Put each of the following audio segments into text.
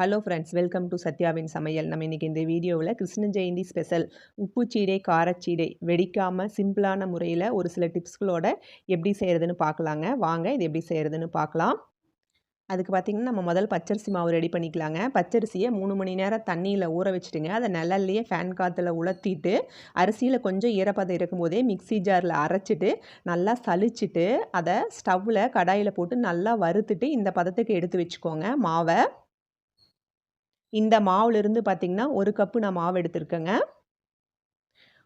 Hello friends welcome to சத்யாவின் சமையல் நம்ம இன்றைக்கி இந்த வீடியோவில் கிருஷ்ண ஜெயந்தி ஸ்பெஷல் உப்புச்சீடை காரச்சீடை வெடிக்காமல் சிம்பிளான முறையில் ஒரு சில டிப்ஸ்களோட எப்படி செய்கிறதுன்னு பார்க்கலாங்க. வாங்க இது எப்படி செய்கிறதுன்னு பார்க்கலாம். அதுக்கு பார்த்திங்கன்னா நம்ம முதல் பச்சரிசி மாவு ரெடி பண்ணிக்கலாங்க. பச்சரிசியை மூணு மணி நேரம் தண்ணியில் ஊற வச்சுட்டுங்க. அதை நிழல்லையே ஃபேன் காற்றுல உலர்த்திட்டு அரிசியில் கொஞ்சம் ஈரப்பதம் இருக்கும்போதே மிக்ஸி ஜாரில் அரைச்சிட்டு நல்லா சலிச்சிட்டு அதை ஸ்டவ்வில் கடாயில் போட்டு நல்லா வறுத்துட்டு இந்த பதத்துக்கு எடுத்து வச்சுக்கோங்க மாவை. இந்த மாவுலேருந்து பார்த்திங்கன்னா ஒரு கப்பு நான் மாவு எடுத்திருக்கேங்க.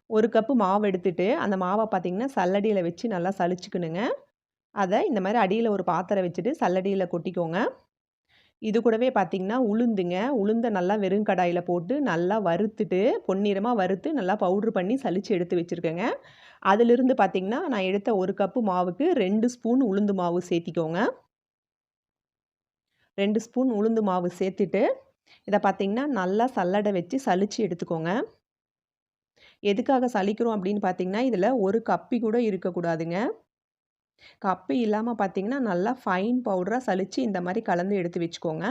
ஒரு கப்பு மாவு எடுத்துட்டு அந்த மாவை பார்த்திங்கன்னா சல்லடியில் வச்சு நல்லா சளிச்சுக்கணுங்க. அதை இந்த மாதிரி அடியில் ஒரு பாத்திரம் வச்சுட்டு சல்லடியில் கொட்டிக்கோங்க. இது கூடவே பார்த்திங்கன்னா உளுந்துங்க. உளுந்தை நல்லா வெறும் கடாயில் போட்டு நல்லா வறுத்துட்டு பொன்னிறமாக வறுத்து நல்லா பவுட்ரு பண்ணி சளிச்சு எடுத்து வச்சுருக்கேங்க. அதிலிருந்து பார்த்திங்கன்னா நான் எடுத்த ஒரு கப்பு மாவுக்கு ரெண்டு ஸ்பூன் உளுந்து மாவு சேர்த்திக்கோங்க. ரெண்டு ஸ்பூன் உளுந்து மாவு சேர்த்துட்டு இதை பார்த்திங்கன்னா நல்லா சல்லடை வச்சு சலித்து எடுத்துக்கோங்க. எதுக்காக சலிக்கிறோம் அப்படின்னு பார்த்தீங்கன்னா இதில் ஒரு கப்பி கூட இருக்கக்கூடாதுங்க கப்பி இல்லாமல் பார்த்தீங்கன்னா நல்லா ஃபைன் பவுடராக சலித்து இந்த மாதிரி கலந்து எடுத்து வச்சுக்கோங்க.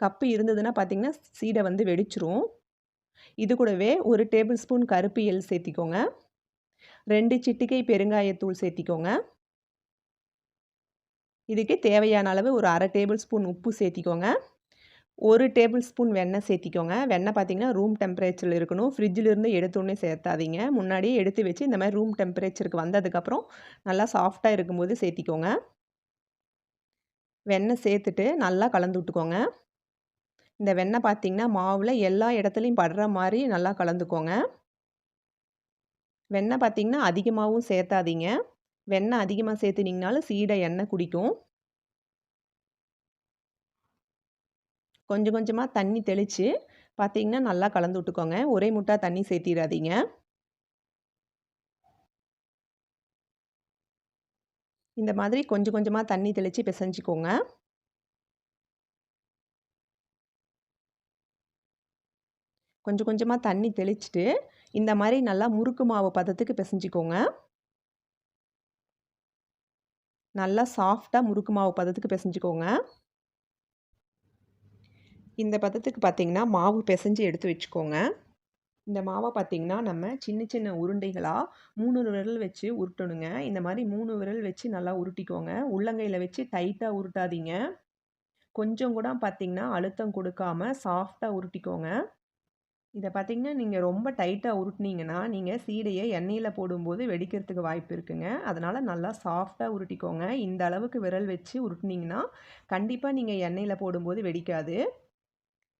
கப்பு இருந்ததுன்னா பார்த்தீங்கன்னா சீடை வந்து வெடிச்சிரும். இது கூடவே ஒரு டேபிள் ஸ்பூன் கருப்பு எள் சேர்த்திக்கோங்க. ரெண்டு சிட்டிகை பெருங்காயத்தூள் சேர்த்திக்கோங்க. இதுக்கு தேவையான அளவு ஒரு அரை டேபிள் ஸ்பூன் உப்பு சேர்த்திக்கோங்க. ஒரு டேபிள் ஸ்பூன் வெண்ணெய் சேர்த்திக்கோங்க. வெண்ணெய் பார்த்திங்கன்னா ரூம் டெம்பரேச்சரில் இருக்கணும். ஃப்ரிட்ஜிலிருந்து எடுத்தோடனே சேர்த்தாதீங்க. முன்னாடியே எடுத்து வச்சு இந்த மாதிரி ரூம் டெம்பரேச்சருக்கு வந்ததுக்கப்புறம் நல்லா சாஃப்டாக இருக்கும்போது சேர்த்திக்கோங்க. வெண்ணெய் சேர்த்துட்டு நல்லா கலந்து விட்டுக்கோங்க. இந்த வெண்ணெய் பார்த்திங்கன்னா மாவில் எல்லா இடத்துலையும் படுற மாதிரி நல்லா கலந்துக்கோங்க. வெண்ணெய் பார்த்திங்கன்னா அதிகமாகவும் சேர்த்தாதீங்க. வெண்ணெய் அதிகமாக சேர்த்துனிங்கனாலும் சீடை எண்ணெய் குடிக்கும். கொஞ்சம் கொஞ்சமாக தண்ணி தெளித்து பார்த்தீங்கன்னா நல்லா கலந்து விட்டுக்கோங்க. ஒரே முட்டா தண்ணி சேர்த்திடாதீங்க. இந்த மாதிரி கொஞ்சம் கொஞ்சமாக தண்ணி தெளித்து பிசைஞ்சிக்கோங்க. கொஞ்சம் கொஞ்சமாக தண்ணி தெளிச்சுட்டு இந்த மாதிரி நல்லா முறுக்கு மாவு பதத்துக்கு பிசைஞ்சிக்கோங்க. நல்லா சாஃப்டாக முறுக்கு மாவு பதத்துக்கு பிசைஞ்சிக்கோங்க. இந்த பதத்துக்கு பார்த்திங்கன்னா மாவு பிசைஞ்சு எடுத்து வச்சுக்கோங்க. இந்த மாவை பார்த்திங்கன்னா நம்ம சின்ன சின்ன உருண்டைகளாக மூணு விரல் வச்சு உருட்டணுங்க. இந்த மாதிரி மூணு விரல் வச்சு நல்லா உருட்டிக்கோங்க. உள்ளங்கையில் வச்சு டைட்டாக உருட்டாதீங்க. கொஞ்சம் கூட பார்த்திங்கன்னா அழுத்தம் கொடுக்காம சாஃப்டாக உருட்டிக்கோங்க. இதை பார்த்திங்கன்னா நீங்கள் ரொம்ப டைட்டாக உருட்டினீங்கன்னா நீங்கள் சீடையை எண்ணெயில் போடும்போது வெடிக்கிறதுக்கு வாய்ப்பு இருக்குங்க. அதனால் நல்லா சாஃப்டாக உருட்டிக்கோங்க. இந்த அளவுக்கு விரல் வச்சு உருட்டினீங்கன்னா கண்டிப்பாக நீங்கள் எண்ணெயில் போடும்போது வெடிக்காது.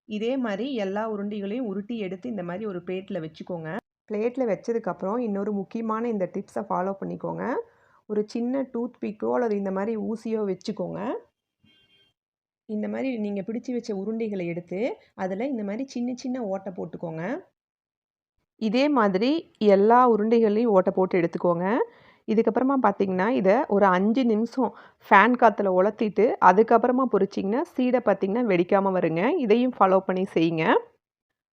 இதே மாதிரி எல்லா உருண்டைகளையும் உருட்டி எடுத்து இந்த மாதிரி ஒரு பிளேட்டில் வச்சுக்கோங்க. பிளேட்டில் வச்சதுக்கப்புறம் இன்னொரு முக்கியமான இந்த டிப்ஸை ஃபாலோ பண்ணிக்கோங்க. ஒரு சின்ன டூத் பிக்கோ அல்லது இந்த மாதிரி ஊசியோ வச்சுக்கோங்க. இந்த மாதிரி நீங்கள் பிடிச்சி வச்ச உருண்டைகளை எடுத்து அதில் இந்த மாதிரி சின்ன சின்ன ஓட்டை போட்டுக்கோங்க. இதே மாதிரி எல்லா உருண்டைகளையும் ஓட்டை போட்டு எடுத்துக்கோங்க. இதுக்கப்புறமா பார்த்தீங்கன்னா இதை ஒரு அஞ்சு நிமிஷம் ஃபேன் காற்றுல உலர்த்திட்டு அதுக்கப்புறமா பொரிச்சிங்கன்னா சீடை பார்த்திங்கன்னா வெடிக்காமல் வருங்க. இதையும் ஃபாலோ பண்ணி செய்யுங்க.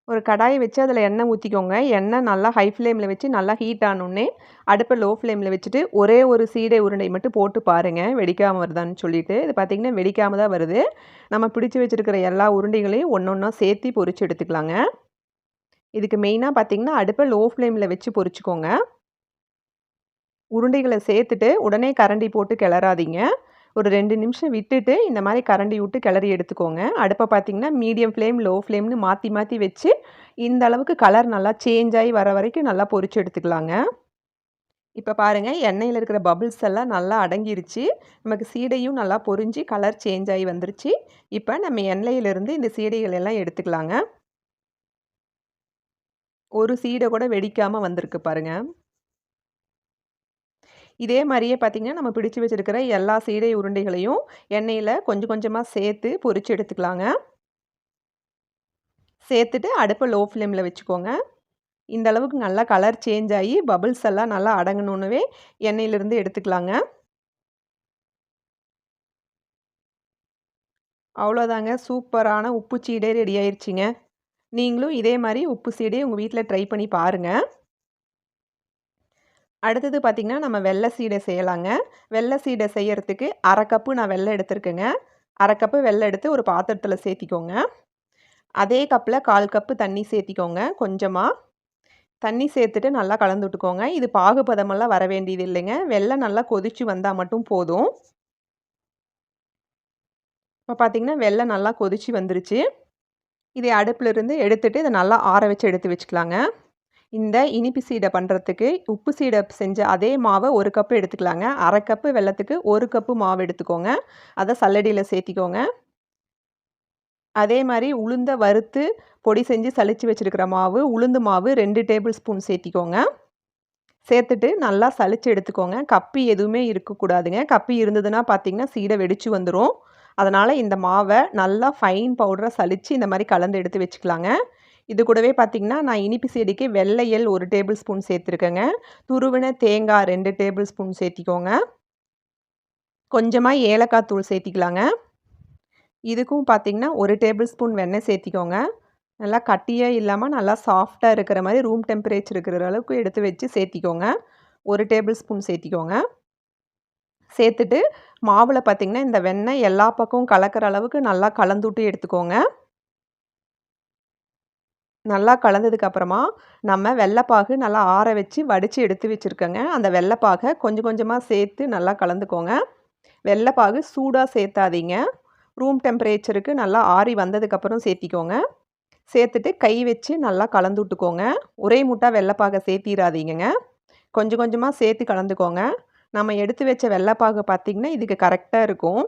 ஒரு கடாயை வச்சு அதில் எண்ணெய் ஊற்றிக்கோங்க எண்ணெய் நல்லா ஹை ஃப்ளேமில் வச்சு நல்லா ஹீட் ஆனோடனே அடுப்பை லோ ஃப்ளேமில் வச்சுட்டு ஒரே ஒரு சீடை உருண்டை மட்டும் போட்டு பாருங்கள் வெடிக்காமல் வருதான்னு சொல்லிட்டு. இது பார்த்திங்கன்னா வெடிக்காமல் தான் வருது. நம்ம பிடிச்சி வச்சுருக்கிற எல்லா உருண்டைகளையும் ஒன்று ஒன்றா சேர்த்து பொரிச்சு எடுத்துக்கலாங்க. இதுக்கு மெயினாக பார்த்திங்கன்னா அடுப்பை லோ ஃப்ளேமில் வச்சு பொறிச்சிக்கோங்க உருண்டைகளை சேர்த்துட்டு உடனே கரண்டி போட்டு கிளறாதீங்க. ஒரு ரெண்டு நிமிஷம் விட்டுட்டு இந்த மாதிரி கரண்டி விட்டு கிளறி எடுத்துக்கோங்க. அடுப்பை பார்த்தீங்கன்னா மீடியம் ஃப்ளேம் லோ ஃப்ளேம்னு மாற்றி மாற்றி வச்சு இந்த அளவுக்கு கலர் நல்லா சேஞ்ச் ஆகி வர வரைக்கும் நல்லா பொறிச்சு எடுத்துக்கலாங்க. இப்போ பாருங்கள் எண்ணெயில் இருக்கிற பபிள்ஸ் எல்லாம் நல்லா அடங்கிருச்சு. நமக்கு சீடையும் நல்லா பொரிஞ்சு கலர் சேஞ்ச் ஆகி வந்துருச்சு. இப்போ நம்ம எண்ணெயிலிருந்து இந்த சீடைகள் எல்லாம் எடுத்துக்கலாங்க. ஒரு சீடை கூட வெடிக்காமல் வந்திருக்கு பாருங்கள் இதே மாதிரியே பார்த்திங்கன்னா நம்ம பிடிச்சி வச்சுருக்கிற எல்லா சீடை உருண்டைகளையும் எண்ணெயில் கொஞ்சம் கொஞ்சமாக சேர்த்து பொரித்து எடுத்துக்கலாங்க. சேர்த்துட்டு அடுப்பை லோ ஃப்ளேமில் வச்சுக்கோங்க. இந்த அளவுக்கு நல்லா கலர் சேஞ்ச் ஆகி பபிள்ஸ் எல்லாம் நல்லா அடங்கணுன்னவே எண்ணெயிலேருந்து எடுத்துக்கலாங்க. அவ்வளோதாங்க. சூப்பரான உப்பு சீடை ரெடி ஆயிடுச்சிங்க நீங்களும் இதே மாதிரி உப்பு சீடை உங்கள் வீட்டில் ட்ரை பண்ணி பாருங்கள் அடுத்தது பார்த்திங்கன்னா நம்ம வெள்ளை சீடை செய்யலாங்க. வெள்ளை சீடை செய்யறதுக்கு அரை கப்பு நான் வெள்ளை எடுத்துருக்கேங்க. அரை கப்பு வெள்ளை எடுத்து ஒரு பாத்திரத்தில் சேர்த்திக்கோங்க. அதே கப்பில் கால் கப்பு தண்ணி சேர்த்திக்கோங்க கொஞ்சமாக தண்ணி சேர்த்துட்டு நல்லா கலந்து விட்டுக்கோங்க. இது பாகுபதமெல்லாம் வர வேண்டியது இல்லைங்க. வெள்ளம் நல்லா கொதிச்சு வந்தால் மட்டும் போதும். இப்போ பார்த்தீங்கன்னா வெள்ளம் நல்லா கொதிச்சு வந்துருச்சு. இதை அடுப்பிலிருந்து எடுத்துகிட்டு இதை நல்லா ஆற வச்சு எடுத்து வச்சுக்கலாங்க. இந்த இனிப்பு சீடை பண்ணுறதுக்கு உப்பு சீடை செஞ்ச அதே மாவை ஒரு கப்பு எடுத்துக்கலாங்க. அரை கப்பு வெள்ளத்துக்கு ஒரு கப்பு மாவு எடுத்துக்கோங்க. அதை சல்லடியில் சேர்த்திக்கோங்க. அதே மாதிரி உளுந்த வறுத்து பொடி செஞ்சு சளிச்சு வச்சுருக்கிற மாவு உளுந்து மாவு ரெண்டு டேபிள் ஸ்பூன் சேர்த்திக்கோங்க. சேர்த்துட்டு நல்லா சளிச்சு எடுத்துக்கோங்க. கப்பி எதுவுமே இருக்கக்கூடாதுங்க. கப்பி இருந்ததுன்னா பார்த்தீங்கன்னா சீடை வெடிச்சு வந்துடும் அதனால் இந்த மாவை நல்லா ஃபைன் பவுடரை சளிச்சு இந்த மாதிரி கலந்து எடுத்து வச்சுக்கலாங்க. இது கூடவே பார்த்திங்கன்னா நான் இனிப்பு செடிக்கு வெள்ளையல் ஒரு டேபிள் ஸ்பூன் சேர்த்துருக்கேங்க. துருவின தேங்காய் ரெண்டு டேபிள் ஸ்பூன் சேர்த்திக்கோங்க. கொஞ்சமாக ஏலக்காய் தூள் சேர்த்திக்கலாங்க. இதுக்கும் பார்த்திங்கன்னா ஒரு டேபிள் ஸ்பூன் வெண்ணெய் சேர்த்திக்கோங்க. நல்லா கட்டியாக இல்லாமல் நல்லா சாஃப்டாக இருக்கிற மாதிரி ரூம் டெம்பரேச்சர் இருக்கிற அளவுக்கு எடுத்து வச்சு சேர்த்திக்கோங்க. ஒரு டேபிள் ஸ்பூன் சேர்த்திக்கோங்க. சேர்த்துட்டு மாவில் பார்த்திங்கன்னா இந்த வெண்ணெய் எல்லா பக்கமும் கலக்கிற அளவுக்கு நல்லா கலந்துட்டு எடுத்துக்கோங்க. நல்லா கலந்ததுக்கப்புறமா நம்ம வெள்ளைப்பாகு நல்லா ஆற வச்சு வடித்து எடுத்து வச்சுருக்கோங்க. அந்த வெள்ளைப்பாகை கொஞ்சம் கொஞ்சமாக சேர்த்து நல்லா கலந்துக்கோங்க. வெள்ளைப்பாகு சூடாக சேர்த்தாதீங்க. ரூம் டெம்பரேச்சருக்கு நல்லா ஆறி வந்ததுக்கப்புறம் சேர்த்திக்கோங்க. சேர்த்துட்டு கை வச்சு நல்லா கலந்து விட்டுக்கோங்க. ஒரே மூட்டாக வெள்ளைப்பாகை சேர்த்திடாதீங்க கொஞ்சம் கொஞ்சமாக சேர்த்து கலந்துக்கோங்க. நம்ம எடுத்து வச்ச வெள்ளைப்பாகு பார்த்திங்கன்னா இதுக்கு கரெக்டாக இருக்கும்.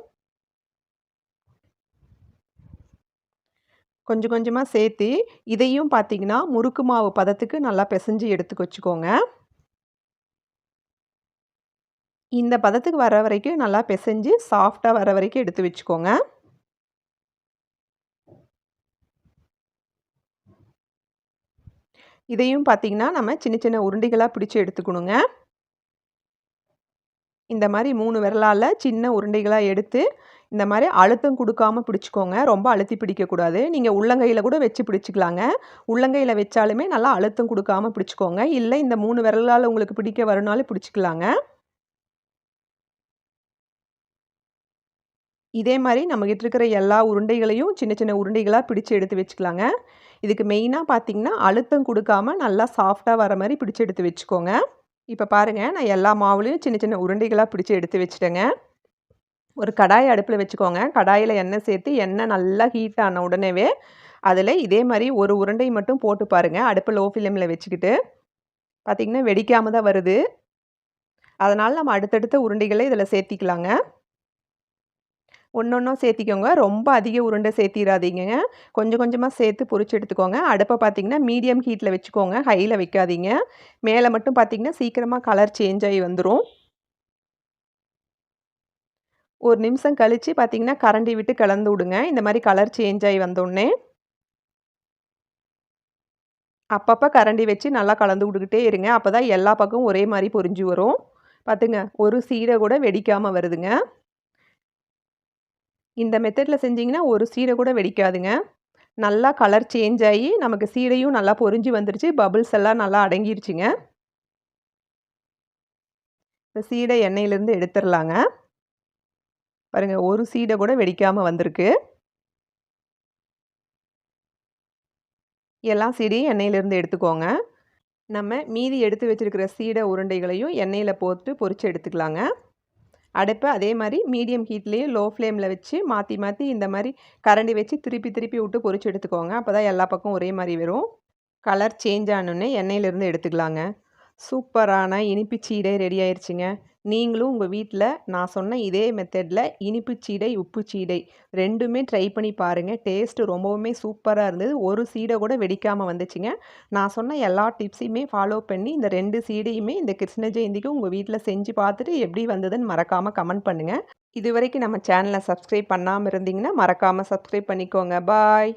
கொஞ்சம் கொஞ்சமாக சேர்த்து இதையும் பார்த்திங்கன்னா முறுக்கு மாவு பதத்துக்கு நல்லா பிசைஞ்சு எடுத்து வச்சுக்கோங்க. இந்த பதத்துக்கு வர வரைக்கும் நல்லா பிசைஞ்சு சாஃப்டாக வர வரைக்கும் எடுத்து வச்சுக்கோங்க. இதையும் பார்த்திங்கன்னா நம்ம சின்ன சின்ன உருண்டைகளாக பிடிச்சி எடுத்துக்கணுங்க. இந்த மாதிரி மூணு விரலால் சின்ன உருண்டைகளாக எடுத்து இந்த மாதிரி அழுத்தம் கொடுக்காம பிடிச்சிக்கோங்க. ரொம்ப அழுத்தி பிடிக்கக்கூடாது. நீங்கள் உள்ளங்கையில் கூட வச்சு பிடிச்சிக்கலாங்க. உள்ளங்கையில் வச்சாலுமே நல்லா அழுத்தம் கொடுக்காம பிடிச்சிக்கோங்க. இல்லை இந்த மூணு விரலால் உங்களுக்கு பிடிக்க வரணாலும் பிடிச்சிக்கலாங்க. இதே மாதிரி நம்மகிட்ட இருக்கிற எல்லா உருண்டைகளையும் சின்ன சின்ன உருண்டைகளாக பிடிச்சி எடுத்து வச்சுக்கலாங்க. இதுக்கு மெயினாக பார்த்தீங்கன்னா அழுத்தம் கொடுக்காம நல்லா சாஃப்டாக வர மாதிரி பிடிச்சி எடுத்து வச்சுக்கோங்க. இப்போ பாருங்கள் நான் எல்லா மாவுலையும் சின்ன சின்ன உருண்டைகளாக பிடிச்சி எடுத்து வச்சுட்டேங்க. ஒரு கடாயை அடுப்பில் வச்சுக்கோங்க. கடாயில் எண்ணெய் சேர்த்து எண்ணெய் நல்லா ஹீட் ஆன உடனேவே அதில் இதே மாதிரி ஒரு உருண்டை மட்டும் போட்டு பாருங்கள் அடுப்பு லோ ஃப்ளேமில் வச்சுக்கிட்டு. பார்த்திங்கன்னா வெடிக்காமல் தான் வருது. அதனால் நம்ம அடுத்தடுத்த உருண்டைகளை இதில் சேர்த்திக்கலாங்க. ஒன்று ஒன்றும் சேர்த்திக்கோங்க. ரொம்ப அதிக உருண்டை சேர்த்திடாதீங்க கொஞ்சம் கொஞ்சமாக சேர்த்து பொறிச்சு எடுத்துக்கோங்க. அடுப்பை பார்த்திங்கன்னா மீடியம் ஹீட்டில் வச்சுக்கோங்க. ஹையில் வைக்காதீங்க. மேலே மட்டும் பார்த்திங்கன்னா சீக்கிரமாக கலர் சேஞ்ச் ஆகி வந்துடும் ஒரு நிமிஷம் கழித்து பார்த்திங்கன்னா கரண்டி விட்டு கலந்து விடுங்க. இந்த மாதிரி கலர் சேஞ்ச் ஆகி வந்தோடனே அப்பப்போ கரண்டி வச்சு நல்லா கலந்து விட்டுக்கிட்டே இருங்க. அப்போ தான் எல்லா பக்கமும் ஒரே மாதிரி பொரிஞ்சு வரும். பார்த்துங்க ஒரு சீடை கூட வெடிக்காமல் வருதுங்க. இந்த மெத்தடில் செஞ்சிங்கன்னா ஒரு சீடை கூட வெடிக்காதுங்க. நல்லா கலர் சேஞ்ச் ஆகி நமக்கு சீடையும் நல்லா பொரிஞ்சு வந்துருச்சு. பபுள்ஸ் எல்லாம் நல்லா அடங்கிருச்சுங்க. இப்போ சீடை எண்ணெயிலேருந்து எடுத்துடலாங்க. பாருங்கள் ஒரு சீடை கூட வெடிக்காமல் வந்திருக்கு. எல்லா சீடையும் எண்ணெயிலேருந்து எடுத்துக்கோங்க. நம்ம மீதி எடுத்து வச்சுருக்கிற சீடை உருண்டைகளையும் எண்ணெயில் போட்டு பொறிச்சு எடுத்துக்கலாங்க. அடுப்பை அதே மாதிரி மீடியம் ஹீட்லேயும் லோ ஃப்ளேமில் வச்சு மாற்றி மாற்றி இந்த மாதிரி கரண்டி வச்சு திருப்பி திருப்பி விட்டு பொறிச்சு எடுத்துக்கோங்க. அப்போ தான் எல்லா பக்கம் ஒரே மாதிரி வரும். கலர் சேஞ்ச் ஆனோடனே எண்ணெயிலேருந்து எடுத்துக்கலாங்க. சூப்பரான இனிப்பு சீடை ரெடி ஆயிடுச்சுங்க நீங்களும் உங்கள் வீட்டில் நான் சொன்ன இதே மெத்தடில் இனிப்பு சீடை உப்பு சீடை ரெண்டுமே ட்ரை பண்ணி பாருங்கள் டேஸ்ட்டு ரொம்பவுமே சூப்பராக இருந்தது. ஒரு சீடை கூட வெடிக்காமல் வந்துச்சுங்க. நான் சொன்ன எல்லா டிப்ஸையுமே ஃபாலோ பண்ணி இந்த ரெண்டு சீடையுமே இந்த கிருஷ்ண ஜெயந்திக்கு உங்கள் வீட்டில் செஞ்சு பார்த்துட்டு எப்படி வந்ததுன்னு மறக்காமல் கமெண்ட் பண்ணுங்கள் இது வரைக்கும் நம்ம சேனலை சப்ஸ்கிரைப் பண்ணாமல் இருந்தீங்கன்னா மறக்காமல் சப்ஸ்கிரைப் பண்ணிக்கோங்க. பாய்